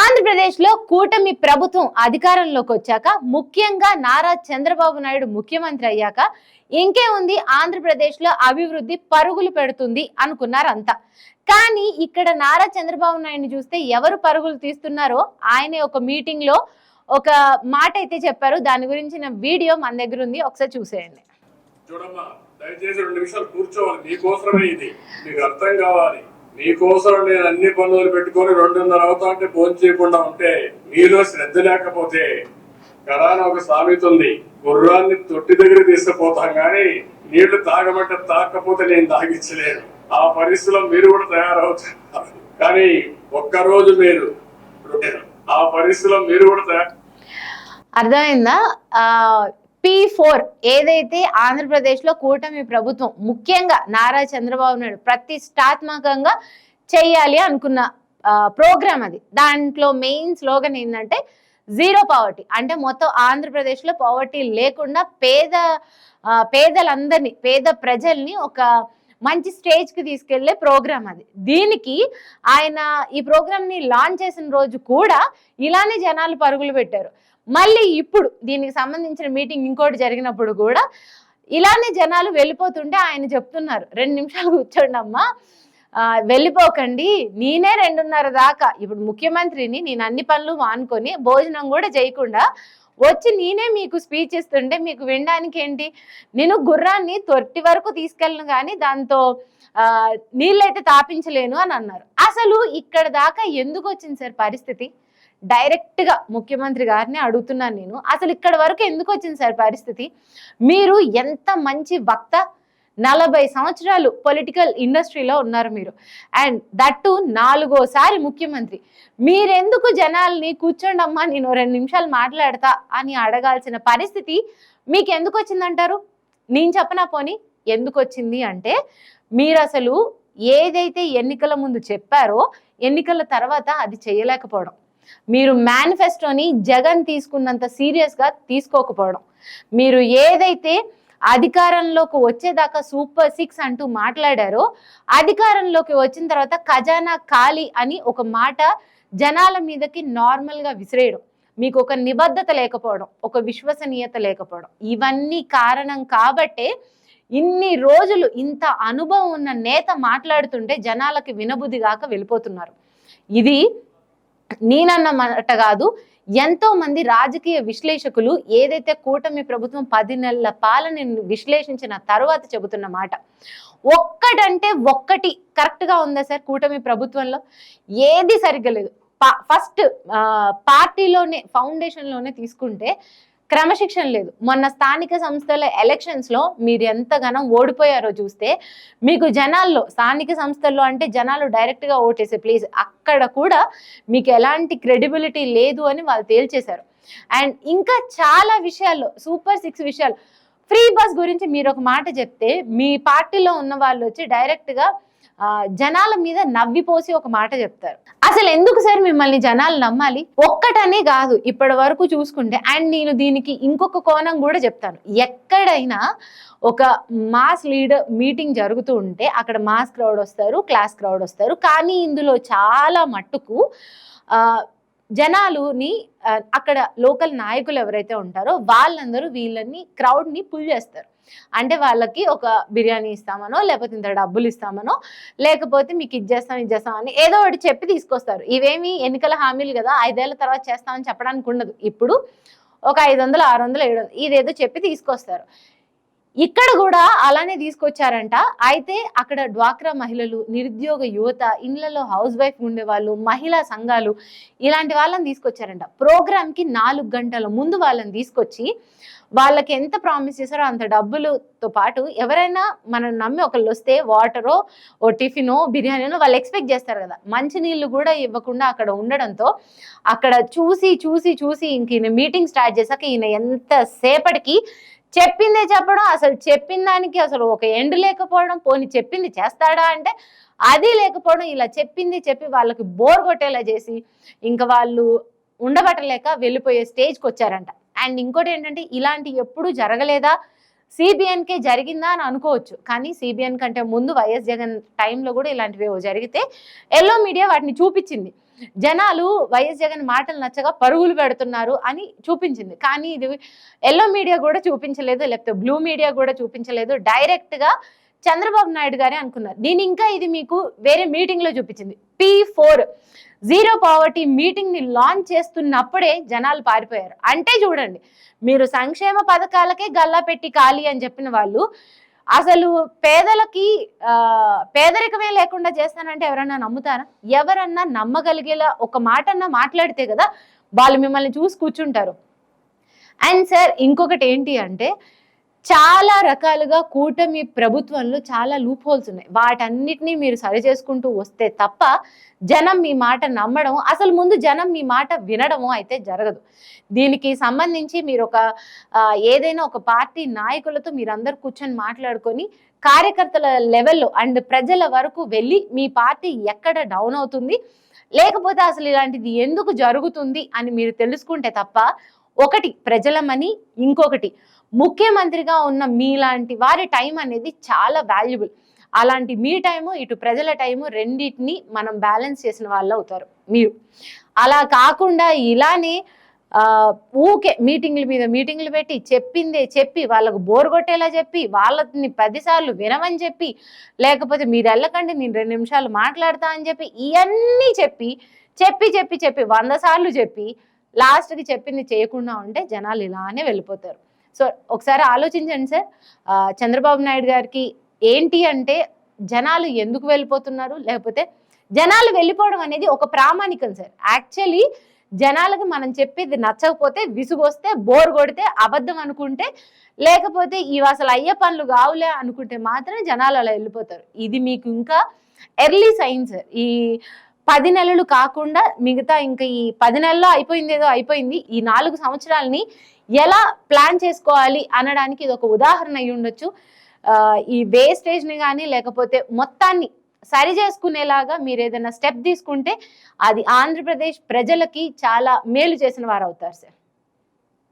ఆంధ్రప్రదేశ్లో కూటమి ప్రభుత్వం అధికారంలోకి వచ్చాక ముఖ్యంగా నారా చంద్రబాబు నాయుడు ముఖ్యమంత్రి అయ్యాక ఇంకే ఉంది ఆంధ్రప్రదేశ్లో అభివృద్ధి పరుగులు పెడుతుంది అనుకున్నారు అంతా కానీ ఇక్కడ నారా చంద్రబాబు నాయుడు చూస్తే ఎవరు పరుగులు తీస్తున్నారో ఆయనే ఒక మీటింగ్లో ఒక మాట అయితే చెప్పారు. దాని గురించిన వీడియో మన దగ్గర ఉంది. ఒకసారి చూసేయండి. చూడమ్మా దయచేసి రెండు నిమిషాలు కూర్చోవాలి. మీకోసమే ఇది. మీకు అర్థం కావాలి. మీకోసం నేను అన్ని పనులు పెట్టుకొని రెండున్నర అవుతా అంటే ఫోన్ చేయకుండా ఉంటే మీలో శ్రద్ధ లేకపోతే కరాన ఒక సామెత ఉంది గుర్రాన్ని తొట్టి దగ్గర తీసుకుపోతాం కానీ నీళ్ళు తాగమంటే తాకపోతే నేను తాగించలేను. ఆ పరిస్థితిలో మీరు కూడా తయారవుతారు కానీ ఒక్కరోజు మీరు ఆ పరిస్థితిలో మీరు కూడా తయారు అర్థమైందా? పి ఫోర్ ఏదైతే ఆంధ్రప్రదేశ్లో కూటమి ప్రభుత్వం ముఖ్యంగా నారా చంద్రబాబు నాయుడు ప్రతిష్టాత్మకంగా చేయాలి అనుకున్న ప్రోగ్రామ్ అది. దాంట్లో మెయిన్ స్లోగన్ ఏంటంటే జీరో పావర్టీ. అంటే మొత్తం ఆంధ్రప్రదేశ్లో పావర్టీ లేకుండా పేద పేదలందరినీ పేద ప్రజల్ని ఒక మంచి స్టేజ్కి తీసుకెళ్ళే ప్రోగ్రామ్ అది. దీనికి ఆయన ఈ ప్రోగ్రామ్ని లాంచ్ చేసిన రోజు కూడా ఇలానే జనాలు పరుగులు పెట్టారు. మళ్ళీ ఇప్పుడు దీనికి సంబంధించిన మీటింగ్ ఇంకోటి జరిగినప్పుడు కూడా ఇలానే జనాలు వెళ్ళిపోతుంటే ఆయన చెప్తున్నారు రెండు నిమిషాలు కూర్చోండి అమ్మా. వెళ్ళిపోకండి. నేనే రెండున్నర దాకా. ఇప్పుడు ముఖ్యమంత్రిని నేను అన్ని పనులు మానుకొని భోజనం కూడా చేయకుండా వచ్చి నేనే మీకు స్పీచ్ ఇస్తుంటే మీకు వినడానికి ఏంటి? నేను గుర్రాన్ని తొట్టి వరకు తీసుకెళ్ళను కానీ దాంతో నీళ్ళైతే తాపించలేను అని అన్నారు. అసలు ఇక్కడ దాకా ఎందుకు వచ్చింది సార్ పరిస్థితి? డైరెక్ట్గా ముఖ్యమంత్రి గారిని అడుగుతున్నాను నేను. అసలు ఇక్కడ వరకు ఎందుకు వచ్చింది సార్ పరిస్థితి? మీరు ఎంత మంచి వక్త నలభై సంవత్సరాలు పొలిటికల్ ఇండస్ట్రీలో ఉన్నారు మీరు. అండ్ దట్టు నాలుగోసారి ముఖ్యమంత్రి. మీరెందుకు జనాల్ని కూర్చోండమ్మా నేను రెండు నిమిషాలు మాట్లాడతా అని అడగాల్సిన పరిస్థితి మీకు ఎందుకు వచ్చిందంటారు? నేను చెప్పనా పోనీ? ఎందుకు వచ్చింది అంటే మీరు అసలు ఏదైతే ఎన్నికల ముందు చెప్పారో ఎన్నికల తర్వాత అది చేయలేకపోవడం. మీరు మేనిఫెస్టోని జగన్ తీసుకున్నంత సీరియస్గా తీసుకోకపోవడం. మీరు ఏదైతే అధికారంలోకి వచ్చేదాకా సూపర్ సిక్స్ అంటూ మాట్లాడారో అధికారంలోకి వచ్చిన తర్వాత ఖజానా ఖాళీ అని ఒక మాట జనాల మీదకి నార్మల్గా విసిరేయడం. మీకు ఒక నిబద్ధత లేకపోవడం ఒక విశ్వసనీయత లేకపోవడం. ఇవన్నీ కారణం కాబట్టే ఇన్ని రోజులు ఇంత అనుభవం ఉన్న నేత మాట్లాడుతుంటే జనాలకి వినబుద్ధిగాక వెళ్ళిపోతున్నారు. ఇది నేనన్న మాట కాదు ఎంతో మంది రాజకీయ విశ్లేషకులు ఏదైతే కూటమి ప్రభుత్వం పది నెలల పాలన విశ్లేషించిన తర్వాత చెబుతున్న మాట. ఒక్కటంటే ఒక్కటి కరెక్ట్గా ఉందా సార్ కూటమి ప్రభుత్వంలో? ఏది సరిగ్గా లేదు. ఫస్ట్ పార్టీలోనే ఫౌండేషన్లోనే తీసుకుంటే క్రమశిక్షణ లేదు. మొన్న స్థానిక సంస్థల ఎలక్షన్స్లో మీరు ఎంతగానో ఓడిపోయారో చూస్తే మీకు జనాల్లో స్థానిక సంస్థల్లో అంటే జనాలు డైరెక్ట్గా ఓటేసే ప్లేస్ అక్కడ కూడా మీకు ఎలాంటి క్రెడిబిలిటీ లేదు అని వాళ్ళు తేల్చేశారు. అండ్ ఇంకా చాలా విషయాల్లో సూపర్ సిక్స్ విషయాలు. ఫ్రీ బస్ గురించి మీరు ఒక మాట చెప్తే మీ పార్టీలో ఉన్న వాళ్ళు వచ్చి డైరెక్ట్గా జనాల మీద నవ్విపోసి ఒక మాట చెప్తారు. అసలు ఎందుకు సార్ మిమ్మల్ని జనాలు నమ్మాలి? ఒక్కటనే కాదు ఇప్పటి వరకు చూసుకుంటే. అండ్ నేను దీనికి ఇంకొక కోణం కూడా చెప్తాను. ఎక్కడైనా ఒక మాస్ లీడర్ మీటింగ్ జరుగుతూ ఉంటే అక్కడ మాస్ క్రౌడ్ వస్తారు క్లాస్ క్రౌడ్ వస్తారు. కానీ ఇందులో చాలా మట్టుకు జనాలుని అక్కడ లోకల్ నాయకులు ఎవరైతే ఉంటారో వాళ్ళందరూ వీళ్ళని క్రౌడ్ని పుల్ చేస్తారు. అంటే వాళ్ళకి ఒక బిర్యానీ ఇస్తామనో లేకపోతే ఇంత డబ్బులు ఇస్తామనో లేకపోతే మీకు ఇచ్చేస్తాం ఇచ్చేస్తాం అని ఏదో ఒకటి చెప్పి తీసుకొస్తారు. ఇవేమి ఎన్నికల హామీలు కదా ఐదేళ్ళ తర్వాత చేస్తామని చెప్పడానికి ఉండదు. ఇప్పుడు ఒక ఐదు వందలు ఆరు వందలు ఏడు వందలు ఇదేదో చెప్పి తీసుకొస్తారు. ఇక్కడ కూడా అలానే తీసుకొచ్చారంట. అయితే అక్కడ డ్వాక్రా మహిళలు నిరుద్యోగ యువత ఇళ్ళలో హౌస్ వైఫ్ ఉండేవాళ్ళు మహిళా సంఘాలు ఇలాంటి వాళ్ళని తీసుకొచ్చారంట. ప్రోగ్రామ్కి నాలుగు గంటల ముందు వాళ్ళని తీసుకొచ్చి వాళ్ళకి ఎంత ప్రామిస్ చేశారో అంత డబ్బులతో పాటు ఎవరైనా మనం నమ్మి ఒకళ్ళు వస్తే వాటరో ఓ టిఫినో బిర్యానీనో వాళ్ళు ఎక్స్పెక్ట్ చేస్తారు కదా. మంచినీళ్ళు కూడా ఇవ్వకుండా అక్కడ ఉండడంతో అక్కడ చూసి చూసి చూసి ఇంక ఈయన మీటింగ్ స్టార్ట్ చేశాక ఈయన ఎంత సేపటికి చెప్పిందే చెప్పడం అసలు చెప్పిన దానికి అసలు ఒక ఎండ్ లేకపోవడం పోని చెప్పింది చేస్తాడా అంటే అది లేకపోవడం ఇలా చెప్పింది చెప్పి వాళ్ళకి బోర్ కొట్టేలా చేసి ఇంకా వాళ్ళు ఉండబట్టలేక వెళ్ళిపోయే స్టేజ్కి వచ్చారంట. అండ్ ఇంకోటి ఏంటంటే ఇలాంటి ఎప్పుడు జరగలేదా? సిబిఎన్కే జరిగిందా అని అనుకోవచ్చు. కానీ సిబిఎన్ కంటే ముందు వైఎస్ జగన్ టైంలో కూడా ఇలాంటివి జరిగితే ఎల్లో మీడియా వాటిని చూపించింది. జనాలు వైఎస్ జగన్ మాటలు నచ్చగా పరుగులు పెడుతున్నారు అని చూపించింది. కానీ ఇది ఎల్లో మీడియా కూడా చూపించలేదు లేకపోతే బ్లూ మీడియా కూడా చూపించలేదు. డైరెక్ట్గా చంద్రబాబు నాయుడు గారే అనుకున్నారు. నేను ఇంకా ఇది మీకు వేరే మీటింగ్లో చూపించింది. పి ఫోర్ జీరో పావర్టీ మీటింగ్ని లాంచ్ చేస్తున్నప్పుడే జనాలు పారిపోయారు. అంటే చూడండి మీరు సంక్షేమ పథకాలకే గల్లా పెట్టి ఖాళీ అని చెప్పిన వాళ్ళు అసలు పేదలకి ఆ, పేదరికమే లేకుండా చేస్తానంటే ఎవరన్నా నమ్ముతారా? ఎవరన్నా నమ్మగలిగేలా ఒక మాటన్నా మాట్లాడితే కదా వాళ్ళు మిమ్మల్ని చూసి కూర్చుంటారు. అండ్ సార్ ఇంకొకటి ఏంటి అంటే చాలా రకాలుగా కూటమి ప్రభుత్వంలో చాలా లూప్ హోల్స్ ఉన్నాయి. వాటన్నిటినీ మీరు సరి చేసుకుంటూ వస్తే తప్ప జనం మీ మాట నమ్మడం అసలు ముందు జనం మీ మాట వినడము అయితే జరగదు. దీనికి సంబంధించి మీరు ఒక ఏదైనా ఒక పార్టీ నాయకులతో మీరందరూ కూర్చొని మాట్లాడుకొని కార్యకర్తల లెవెల్లో అండ్ ప్రజల వరకు వెళ్ళి మీ పార్టీ ఎక్కడ డౌన్ అవుతుంది లేకపోతే అసలు ఇలాంటిది ఎందుకు జరుగుతుంది అని మీరు తెలుసుకుంటే తప్ప ఒకటి ప్రజలమని ఇంకొకటి ముఖ్యమంత్రిగా ఉన్న మీలాంటి వారి టైం అనేది చాలా వాల్యుబుల్ అలాంటి మీ టైము ఇటు ప్రజల టైము రెండింటిని మనం బ్యాలెన్స్ చేసిన వాళ్ళు అవుతారు మీరు. అలా కాకుండా ఇలానే ఊకే మీటింగ్ల మీద మీటింగ్లు పెట్టి చెప్పిందే చెప్పి వాళ్ళకు బోర్ కొట్టేలా చెప్పి వాళ్ళని పదిసార్లు వినమని చెప్పి లేకపోతే మీరు వెళ్ళకండి నేను రెండు నిమిషాలు మాట్లాడతా అని చెప్పి ఇవన్నీ చెప్పి చెప్పి చెప్పి చెప్పి వంద సార్లు చెప్పి లాస్ట్కి చెప్పింది చేయకుండా ఉంటే జనాలు ఇలానే వెళ్ళిపోతారు. సో ఒకసారి ఆలోచించండి సార్. చంద్రబాబు నాయుడు గారికి ఏంటి అంటే జనాలు ఎందుకు వెళ్ళిపోతున్నారు? లేకపోతే జనాలు వెళ్ళిపోవడం అనేది ఒక ప్రామాణికం సార్. యాక్చువల్లీ జనాలకు మనం చెప్పేది నచ్చకపోతే విసుగొస్తే బోర్ కొడితే అబద్ధం అనుకుంటే లేకపోతే ఇవి అసలు అయ్యే పనులు కావులే అనుకుంటే మాత్రమే జనాలు అలా వెళ్ళిపోతారు. ఇది మీకు ఇంకా ఎర్లీ సైన్స్ ఈ పది నెలలు కాకుండా మిగతా ఇంకా ఈ పది నెలల్లో అయిపోయింది ఏదో అయిపోయింది ఈ నాలుగు సంవత్సరాలని ఎలా ప్లాన్ చేసుకోవాలి అనడానికి ఇది ఒక ఉదాహరణ అయి ఉండొచ్చు. ఈ వేస్టేజ్ని కానీ లేకపోతే మొత్తాన్ని సరి చేసుకునేలాగా మీరు ఏదైనా స్టెప్ తీసుకుంటే అది ఆంధ్రప్రదేశ్ ప్రజలకి చాలా మేలు చేసిన వారు అవుతారు సార్.